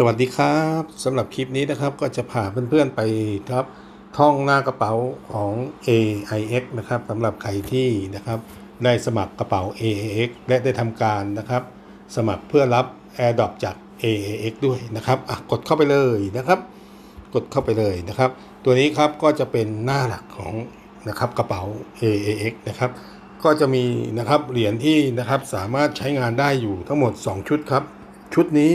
สวัสดีครับสำหรับคลิปนี้นะครับก็จะพาเพื่อนๆไปครับท่องหน้ากระเป๋าของ AIX นะครับสำหรับใครที่นะครับได้สมัครกระเป๋า AIX และได้ทำการนะครับ สมัครเพื่อรับ AirDrop จาก AIX ด้วยนะครับกดเข้าไปเลยนะครับ กดเข้าไปเลยนะครับ ตัวนี้ครับก็จะเป็นหน้าหลักของนะครับกระเป๋า AAX นะครับก็จะมีนะครับเหรียญที่นะครับสามารถใช้งานได้อยู่ทั้งหมด 2 ชุดครับ ชุดนี้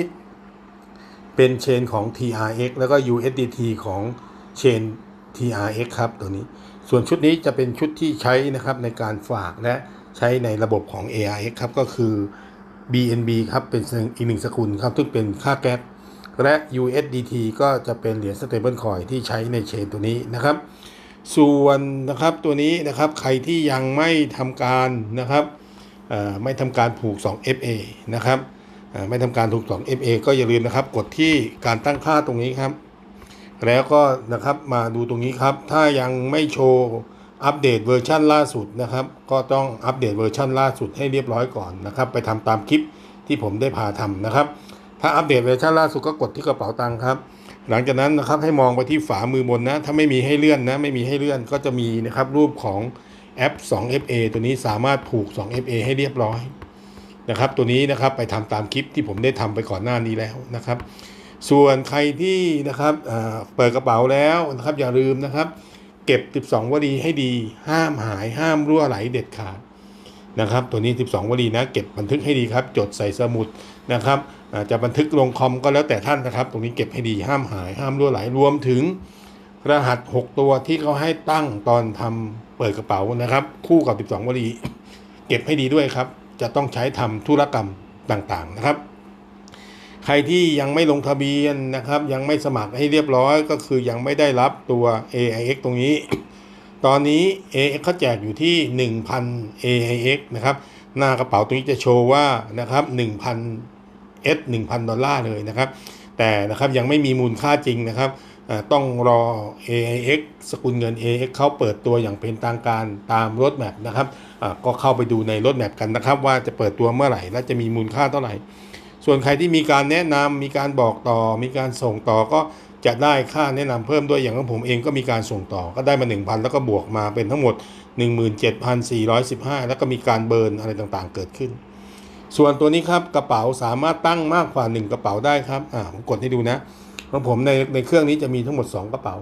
เป็นเชนของ TRX แล้วก็ USDT ของเชน TRX ครับตัวนี้ ส่วนชุดนี้จะเป็นชุดที่ใช้นะครับในการฝากและใช้ในระบบของ ARX ครับก็คือ BNB ครับเป็นอีกหนึ่งสกุลครับซึ่งเป็นค่าแก๊สและ USDT ก็จะเป็นเหรียญ stable coin ที่ใช้ในเชนตัวนี้นะครับ ส่วนนะครับตัวนี้นะครับใครที่ยังไม่ทำการนะครับไม่ทำการผูก 2 FA นะครับ ไม่ทำการถูก2 FA ก็อย่าลืมนะครับ กดที่การตั้งค่าตรงนี้ครับ แล้วก็นะครับมาดูตรงนี้ครับ ถ้ายังไม่โชว์อัปเดตเวอร์ชันล่าสุดนะครับ ก็ต้องอัปเดตเวอร์ชันล่าสุดให้เรียบร้อยก่อนนะครับ ไปทำตามคลิปที่ผมได้พาทำนะครับ ถ้าอัปเดตเวอร์ชันล่าสุดก็กดที่กระเป๋าตังค์ครับ หลังจากนั้นนะครับให้มองไปที่ฝามือบนนะ ถ้าไม่มีให้เลื่อนนะ ไม่มีให้เลื่อนก็จะมีนะครับรูปของแอป 2FA ตัวนี้สามารถผูก 2FA ให้เรียบร้อย นะครับ ตัวนี้นะครับไปทำตามคลิปที่ผมได้ทำไปก่อนหน้านี้แล้วนะครับ ส่วนใครที่นะครับเปิดกระเป๋าแล้วนะครับ อย่าลืมนะครับ เก็บ 12 วลีให้ดี ห้ามหายห้ามรั่วไหลเด็ดขาดนะครับ ตัวนี้ 12 วลีนะ เก็บบันทึกให้ดีครับ จดใส่สมุดนะครับจะบันทึกลงคอมก็แล้วแต่ท่านนะครับ ตรงนี้เก็บให้ดีห้ามหายห้ามรั่วไหลรวมถึงรหัส 6 ตัวที่เขาให้ตั้งตอนทำเปิดกระเป๋านะครับ คู่กับ 12 วลี เก็บให้ดีด้วยครับ จะต้องใช้ทำธุรกรรมต่างๆนะครับ ใครที่ยังไม่ลงทะเบียนนะครับ ยังไม่สมัครให้เรียบร้อยก็คือยังไม่ได้รับตัว AIX ตรงนี้ ตอนนี้ AIX เขาแจกอยู่ที่ 1,000 AIX นะครับ หน้ากระเป๋าตรงนี้จะโชว์ว่านะครับ1,000 S 1,000 ดอลลาร์เลยนะครับ แต่นะครับยังไม่มีมูลค่าจริงนะครับ ต้องรอ AIX สกุลเงิน AIX เขาเปิดตัวอย่างเป็นทางการตามรถแมพนะครับก็เข้าไปดูในรถแมพกันนะครับ ว่าจะเปิดตัวเมื่อไหร่ และจะมีมูลค่าเท่าไหร่ ส่วนใครที่มีการแนะนำมีการบอกต่อ มีการส่งต่อก็จะได้ค่าแนะนำเพิ่มด้วยอย่างของผมเองก็มีการส่งต่อก็ได้มา 1,000 แล้วก็บวกมาเป็นทั้งหมด 17,415 แล้วก็มีการเบิร์นอะไรต่างๆ เกิดขึ้น ส่วนตัวนี้ครับกระเป๋าสามารถตั้งมากกว่า 1 กระเป๋าได้ครับอ่าผมกดให้ดูนะ ของผมในในเครื่องนี้จะมีทั้งหมด 2 กระเป๋า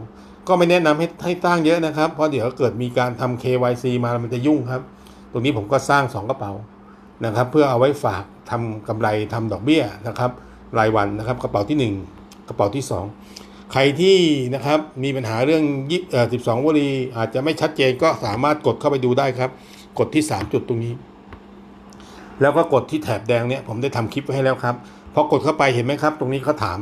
ก็ไม่แนะนำให้ให้ตั้างเยอะนะครับ เพราะเดี๋ยวเกิดมีการทำ KYC มามันจะยุ่งครับ ตรงนี้ผมก็สร้าง 2 กระเป๋านะครับ เพื่อเอาไว้ฝากทำกำไรทำดอกเบี้ยนะครับ รายวันนะครับ กระเป๋าที่ 1 กระเป๋าที่ 2 ใครที่นะครับมีปัญหาเรื่องยี่เอ่อ12วลีอาจจะไม่ชัดเจนก็สามารถกดเข้าไปดูได้ครับ กดที่ 3 จุดตรงนี้ แล้วก็กดที่แถบแดงเนี่ยผมได้ทำคลิปไว้ให้แล้วครับพอกดเข้าไปเห็นไหมครับ ตรงนี้เขาถาม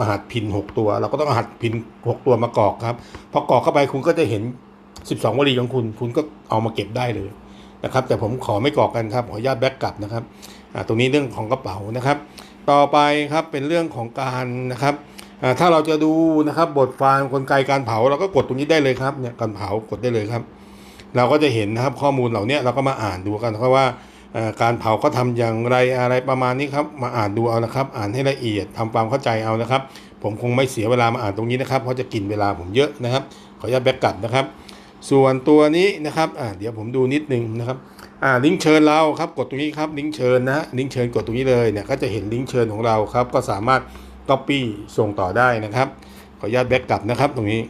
รหัสพิน 6 ตัว เราก็ต้องรหัสพิน 6 ตัวมากรอกครับ พอกรอกเข้าไปคุณก็จะเห็น 12 วลีของคุณ คุณก็เอามาเก็บได้เลยนะครับ แต่ผมขอไม่กรอกกันครับ ขออนุญาตแบ็กกลับนะครับอ่าตรงนี้เรื่องของกระเป๋านะครับ ต่อไปครับเป็นเรื่องของการนะครับอ่าถ้าเราจะดูนะครับบทฟาร์มกลไกการเผาเราก็กดตรงนี้ได้เลยครับเนี่ยการเผากดได้เลยครับ เราก็จะเห็นนะครับข้อมูลเหล่านี้เราก็มาอ่านดูกันเพราะว่า การเผาเขาทำอย่างไรอะไรประมาณนี้ครับ มาอ่านดูเอานะครับ อ่านให้ละเอียดทำความเข้าใจเอานะครับ ผมคงไม่เสียเวลามาอ่านตรงนี้นะครับ เพราะจะกินเวลาผมเยอะนะครับ ขออนุญาตแบ็กกลับนะครับ ส่วนตัวนี้นะครับอ่าเดี๋ยวผมดูนิดนึงนะครับอ่าลิงก์เชิญเราครับ กดตรงนี้ครับ ลิงก์เชิญนะลิงก์เชิญกดตรงนี้เลยเนี่ยก็จะเห็นลิงก์เชิญของเราครับ ก็สามารถ Copy ส่งต่อได้นะครับ ขออนุญาตแบ็กกลับนะครับตรงนี้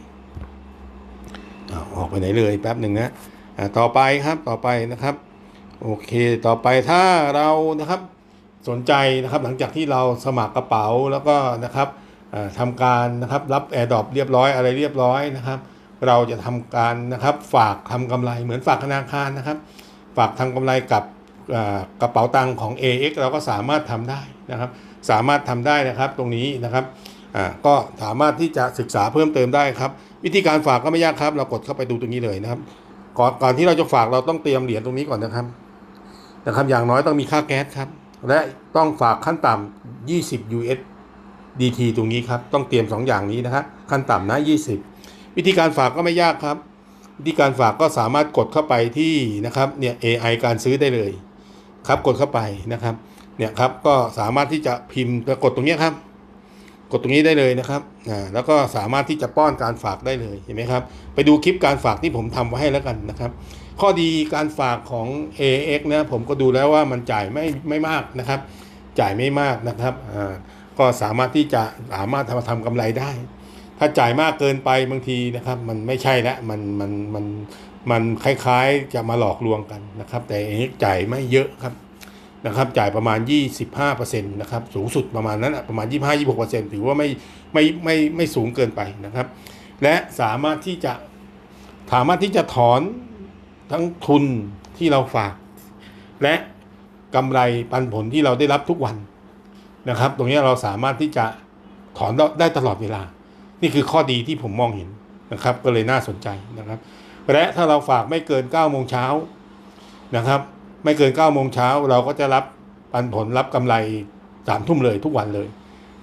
อออกไปไหนเลยแป๊บหนึ่งนะอ่าต่อไปครับต่อไปนะครับ โอเคต่อไปถ้าเรานะครับสนใจนะครับหลังจากที่เราสมัครกระเป๋าแล้วก็นะครับทำการนะครับรับ AirDrop เรียบร้อยอะไรเรียบร้อยนะครับ เราจะทำการนะครับฝากทำกำไรเหมือนฝากธนาคารนะครับ ฝากทำกำไรกับกระเป๋าตังค์ของ AX เราก็สามารถทำได้นะครับ สามารถทำได้นะครับตรงนี้นะครับก็สามารถที่จะศึกษาเพิ่มเติมได้ครับ วิธีการฝากก็ไม่ยากครับ เรากดเข้าไปดูตรงนี้เลยนะครับก่อนก่อนที่เราจะฝากเราต้องเตรียมเหรียญตรงนี้ก่อนนะครับ นะครับอย่างน้อยต้องมีค่าแก๊สครับ และต้องฝากขั้นต่ำ20 US DT ตรงนี้ครับ ต้องเตรียม 2 อย่างนี้นะครับขั้นต่ำนะ 20 วิธีการฝากก็ไม่ยากครับ วิธีการฝากก็สามารถกดเข้าไปที่นะครับเนี่ย AI การซื้อได้เลยครับกดเข้าไปนะครับเนี่ยครับก็สามารถที่จะพิมพ์กดตรงนี้ครับ กดตรงนี้ได้เลยนะครับอ่าแล้วก็สามารถที่จะป้อนการฝากได้เลยเห็นไหมครับ ไปดูคลิปการฝากที่ผมทำไว้ให้แล้วกันนะครับ ข้อดีการฝากของ AX นะผมก็ดูแล้วว่ามันจ่ายไม่ไม่มากนะครับ จ่ายไม่มากนะครับอ่าก็สามารถที่จะสามารถทำทำกำไรได้ ถ้าจ่ายมากเกินไปบางทีนะครับ มันไม่ใช่ละมันมันมันมันคล้ายๆจะมาหลอกลวงกันนะครับ แต่ AX จ่ายไม่เยอะครับนะครับจ่ายประมาณ 25%นะครับสูงสุดประมาณนั้นอะประมาณ 25-26%ถือว่าไม่ไม่ไม่ไม่สูงเกินไปนะครับ และสามารถที่จะสามารถที่จะถอน ทั้งทุนที่เราฝาก และกำไรปันผลที่เราได้รับทุกวันนะครับ ตรงนี้เราสามารถที่จะถอนได้ตลอดเวลา นี่คือข้อดีที่ผมมองเห็นนะครับ ก็เลยน่าสนใจนะครับ และถ้าเราฝากไม่เกิน9โมงเช้านะครับ ไม่เกิน9โมงเช้าเราก็จะรับปันผลรับกำไรสามทุ่มเลยทุกวันเลย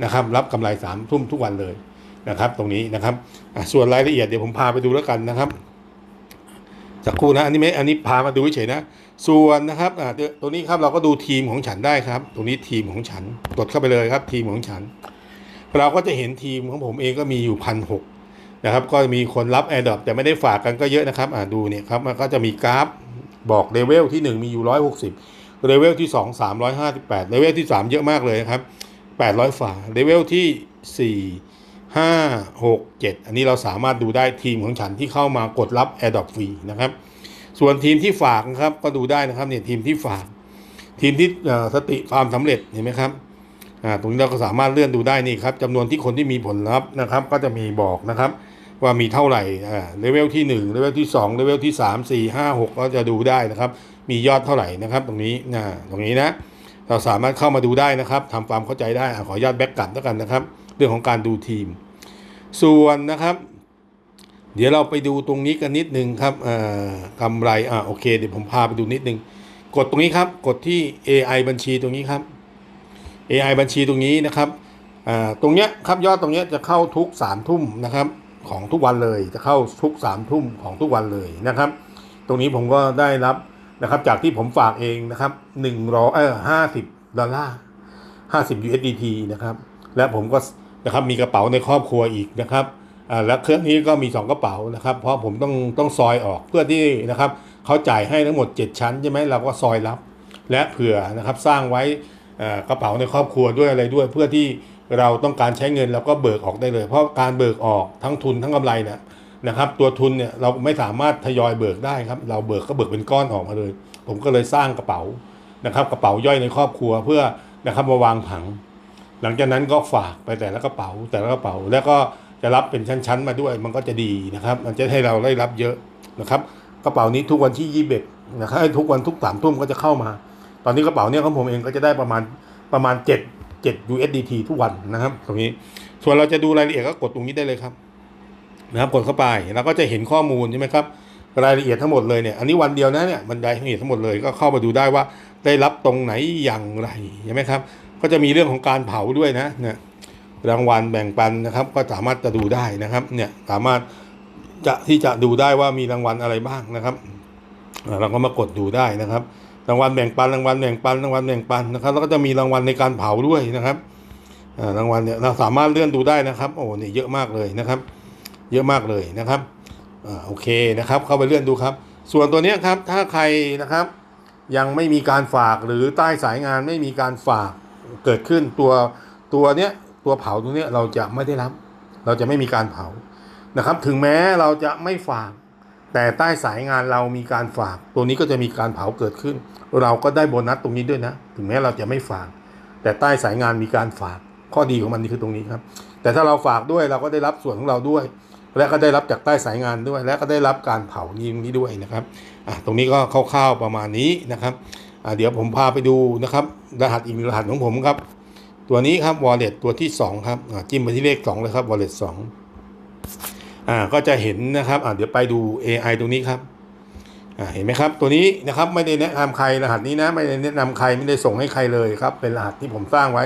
นะครับ รับกำไรสามทุ่มทุกวันเลยนะครับ ตรงนี้นะครับส่วนรายละเอียดเดี๋ยวผมพาไปดูแล้วกันนะครับ จากครู่นะอันนี้ไม่อันนี้พามาดูเฉยนะ ส่วนนะครับอ่าเดี๋ยวตัวนี้ครับเราก็ดูทีมของฉันได้ครับ ตรงนี้ทีมของฉันกดเข้าไปเลยครับ ทีมของฉัน เราก็จะเห็นทีมของผมเองก็มีอยู่พันหกนะครับ ก็มีคนรับแอร์ดรอปแต่ไม่ได้ฝากกันก็เยอะนะครับอ่าดูเนี่ยครับมันก็จะมีกราฟบอกเลเวลที่ 1 มีอยู่ 160เลเวลที่ 2 358เลเวลที่ 3 เยอะมากเลยนะครับ800 ฝาเลเวลที่ 4 5 6 7 อันนี้เราสามารถดูได้ทีมของฉันที่เข้ามากดรับ a i r d r o p ฟรีนะครับ ส่วนทีมที่ฝากนะครับก็ดูได้นะครับเนี่ยทีมที่ฝาก ทีมที่สติความสำเร็จเห็นไหมครับตรงนี้เราก็สามารถเลื่อนดูได้นี่ครับจำนวนที่คนที่มีผลลัพธ์นะครับ ก็จะมีบอกนะครับ ว่ามีเท่าไหร่เลเวลที่1เลเวลที่2เลเวลที่ 3 4 5 6 ก็จะดูได้นะครับ มียอดเท่าไหร่นะครับ ตรงนี้นะตรงนี้นะเราสามารถเข้ามาดูได้นะครับทำความเข้าใจได้อขออนุญาตแบ็กกลับแล้วกันนะครับ เรื่องของการดูทีม ส่วนนะครับ เดี๋ยวเราไปดูตรงนี้กันนิดนึงครับอ่ากำไรอ่าโอเคเดี๋ยวผมพาไปดูนิดนึง กดตรงนี้ครับกดที่ AI บัญชีตรงนี้ครับ AI บัญชีตรงนี้นะครับอ่าตรงเนี้ยครับยอดตรงเนี้ยจะเข้าทุกสามทุ่มนะครับของทุกวันเลยจะเข้าทุกสามทุ่มของทุกวันเลยนะครับ ตรงนี้ผมก็ได้รับนะครับจากที่ผมฝากเองนะครับหนึ่งร้อยเออห้าสิบดอลลาร์ห้าสิบ USDT นะครับ และผมก็ นะครับมีกระเป๋าในครอบครัวอีกนะครับอ่าและเครื่องนี้ก็มีสองกระเป๋านะครับ เพราะผมต้องต้องซอยออกเพื่อที่นะครับเขาจ่ายให้ทั้งหมด 7 ชั้นใช่ไหมเราก็ซอยรับ และเผื่อนะครับสร้างไว้กระเป๋าในครอบครัวด้วยอะไรด้วย เพื่อที่เราต้องการใช้เงินเราก็เบิกออกได้เลย เพราะการเบิกออกทั้งทุนทั้งกำไรเนี่ยนะครับตัวทุนเนี่ยเราไม่สามารถทยอยเบิกได้ครับ เราเบิกก็เบิกเป็นก้อนออกมาเลย ผมก็เลยสร้างกระเป๋านะครับกระเป๋าย่อยในครอบครัวเพื่อนะครับมาวางผัง ลังจากนั้นก็ฝากไปแต่ละกระเป๋าแต่ละกระเป๋า แล้วก็จะรับเป็นชั้นๆมาด้วย มันก็จะดีนะครับ มันจะให้เราได้รับเยอะนะครับ กระเป๋านี้ทุกวันที่ยี่สิบนะครับทุกวันทุกสามทุ่มก็จะเข้ามา ตอนนี้กระเป๋าเนี้ยของผมเองก็จะได้ประมาณประมาณ7 7 USDT ทุกวันนะครับ ตรงนี้ ส่วนเราจะดูรายละเอียดก็กดตรงนี้ได้เลยครับนะครับกดเข้าไปเราก็จะเห็นข้อมูลใช่ไหมครับรายละเอียดทั้งหมดเลยเนี่ยอันนี้วันเดียวนะเนี่ยบรรยายรายละเอียดทั้งหมดเลยก็เข้ามาดูได้ว่า ได้รับตรงไหนอย่างไรใช่ไหมครับ ก็จะมีเรื่องของการเผาด้วยนะเนี่ยรางวัลแบ่งปันนะครับ ก็สามารถจะดูได้นะครับ เนี่ยสามารถจะที่จะดูได้ว่ามีรางวัลอะไรบ้างนะครับ เราก็มากดดูได้นะครับ รางวัลแบ่งปันรางวัลแบ่งปันรางวัลแบ่งปันนะครับ แล้วก็จะมีรางวัลในการเผาด้วยนะครับอ่ารางวัลเนี่ยเราสามารถเลื่อนดูได้นะครับ โอ้เนี่ยเยอะมากเลยนะครับ เยอะมากเลยนะครับอ่าโอเคนะครับ เข้าไปเลื่อนดูครับ ส่วนตัวเนี้ยครับถ้าใครนะครับ ยังไม่มีการฝากหรือใต้สายงานไม่มีการฝากเกิดขึ้นตัวตัวเนี้ยตัวเผาตรงเนี้ยเราจะไม่ได้รับ เราจะไม่มีการเผานะครับ ถึงแม้เราจะไม่ฝาก แต่ใต้สายงานเรามีการฝาก ตัวนี้ก็จะมีการเผาเกิดขึ้น เราก็ได้โบนัสตรงนี้ด้วยนะ ถึงแม้เราจะไม่ฝาก แต่ใต้สายงานมีการฝากข้อดีของมันนี่คือตรงนี้ครับ แต่ถ้าเราฝากด้วยเราก็ได้รับส่วนของเราด้วย และก็ได้รับจากใต้สายงานด้วย และก็ได้รับการเผานี้นี้ด้วยนะครับตรงนี้ก็คร่าวๆประมาณนี้นะครับเดี๋ยวผมพาไปดูนะครับ รหัสอีกหนึ่งรหัสของผมครับ ตัวนี้ครับ wallet ตัวที่สองครับจิ้มไปที่เลขสองเลยครับ wallet สองอ่าก็จะเห็นนะครับอะเดี๋ยวไปดู AI ตรงนี้ครับอ่าเห็นไหมครับ ตัวนี้นะครับไม่ได้แนะนำใครรหัสนี้นะไม่ได้แนะนำใครไม่ได้ส่งให้ใครเลยครับ เป็นรหัสที่ผมสร้างไว้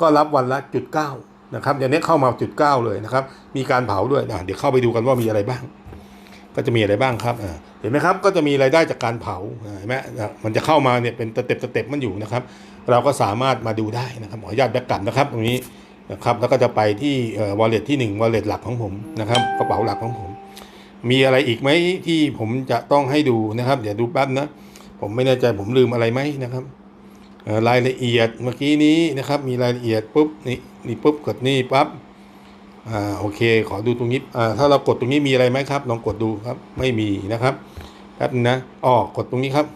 ก็รับวันละจุดเก้า นะครับอย่างนี้เข้ามาจุดเก้าเลยนะครับ มีการเผาด้วยนะเดี๋ยวเข้าไปดูกันว่ามีอะไรบ้าง ก็จะมีอะไรบ้างครับเห็นไหมครับ ก็จะมีรายได้จากการเผาเห็นไหมมันจะเข้ามาเนี่ยเป็นสเต็ปสเต็ปมันอยู่นะครับ เราก็สามารถมาดูได้นะครับขออนุญาตแบกกลับนะครับตรงนี้นะครับ แล้วก็จะไปที่เอ่อ wallet ที่1 wallet หลักของผมนะครับกระเป๋าหลักของผม มีอะไรอีกไหมที่ผมจะต้องให้ดูนะครับ เดี๋ยวดูแป๊บนะ ผมไม่แน่ใจผมลืมอะไรไหมนะครับ รายละเอียดเมื่อกี้นี้นะครับมีรายละเอียดปุ๊บนี่นี่ปุ๊บกดนี่ปั๊บอ่าโอเค ขอดูตรงนี้อ่าถ้าเรากดตรงนี้มีอะไรไหมครับ ลองกดดูครับไม่มีนะครับแป๊บนะอ๋อกดตรงนี้ครับ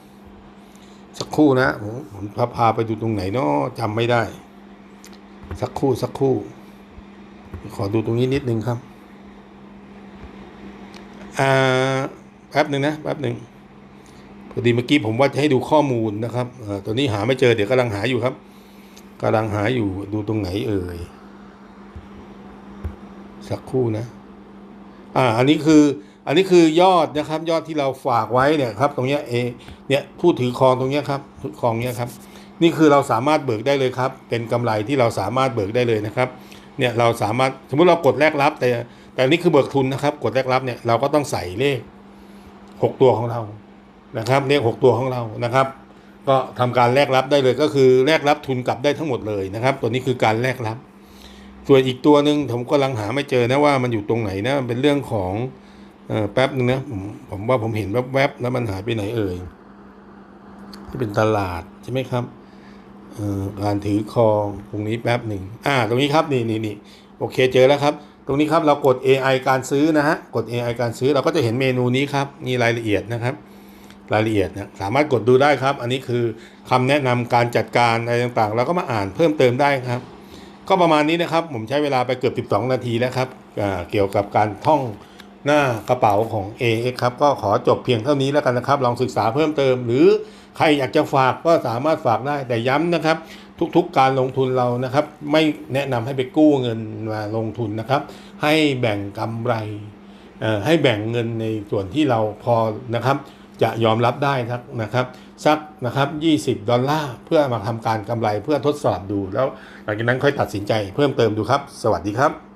สักครู่นะผมผมพาพาไปดูตรงไหนเนาะจำไม่ได้ สักครู่สักครู่ ขอดูตรงนี้นิดนึงครับอ่าแป๊บหนึ่งนะแป๊บหนึ่ง พอดีเมื่อกี้ผมว่าจะให้ดูข้อมูลนะครับอ่อตัวนี้หาไม่เจอเดี๋ยวกำลังหาอยู่ครับกำลังหาอยู่ดูตรงไหนเอ่ย สักครู่นะ อ่า อันนี้คือ อันนี้คือยอดนะครับ ยอดที่เราฝากไว้เนี่ยครับ ตรงเนี้ยเอ เนี่ยผู้ถือครองตรงเนี้ยครับถือครองเนี้ยครับ นี่คือเราสามารถเบิกได้เลยครับ เป็นกำไรที่เราสามารถเบิกได้เลยนะครับ เนี่ยเราสามารถสมมติเรากดแลกรับ แต่แต่นนี่คือเบิกทุนนะครับ กดแลกรับเนี่ยเราก็ต้องใส่เลขหกตัวของเรา นะครับเลขหกตัวของเรานะครับ ก็ทำการแลกรับได้เลยก็คือแลกรับทุนกลับได้ทั้งหมดเลยนะครับ ตัวนี้คือการแลกรับ ส่วนอีกตัวหนึ่งผมกำลังหาไม่เจอนะว่ามันอยู่ตรงไหนนะมันเป็นเรื่องของอแป๊บหนึ่งนะผมผมว่าผมเห็นแวบๆแล้วมันหายไปไหนเอ่ยที่เป็นตลาดใช่ไหมครับการถือครองตรงนี้แป๊บหนึ่งอ่า ตรงนี้ครับนี่นี่นี่โอเคเจอแล้วครับ ตรงนี้ครับเรากด AI การซื้อนะฮะกด AI การซื้อเราก็จะเห็นเมนูนี้ครับมีรายละเอียดนะครับ รายละเอียดเนะสามารถกดดูได้ครับ อันนี้คือคำแนะนำการจัดการอะไรต่างๆเราก็มาอ่านเพิ่มเติมได้ครับ ก็ประมาณนี้นะครับ ผมใช้เวลาไปเกือบ 12 นาทีแล้วครับเกี่ยวกับการท่องหน้ากระเป๋าของ AX ครับ ก็ขอจบเพียงเท่านี้แล้วกันนะครับ ลองศึกษาเพิ่มเติม หรือใครอยากจะฝากก็สามารถฝากได้แต่ย้ำนะครับ ทุกๆการลงทุนเรานะครับ ไม่แนะนำให้ไปกู้เงินมาลงทุนนะครับ ให้แบ่งกำไรให้แบ่งเงินในส่วนที่เราพอนะครับ จะยอมรับได้นะครับสักนะครับ 20 ดอลลาร์เพื่อมาทำการกำไรเพื่อทดสอบดู แล้วหลังจากนั้นค่อยตัดสินใจเพิ่มเติมดูครับ สวัสดีครับ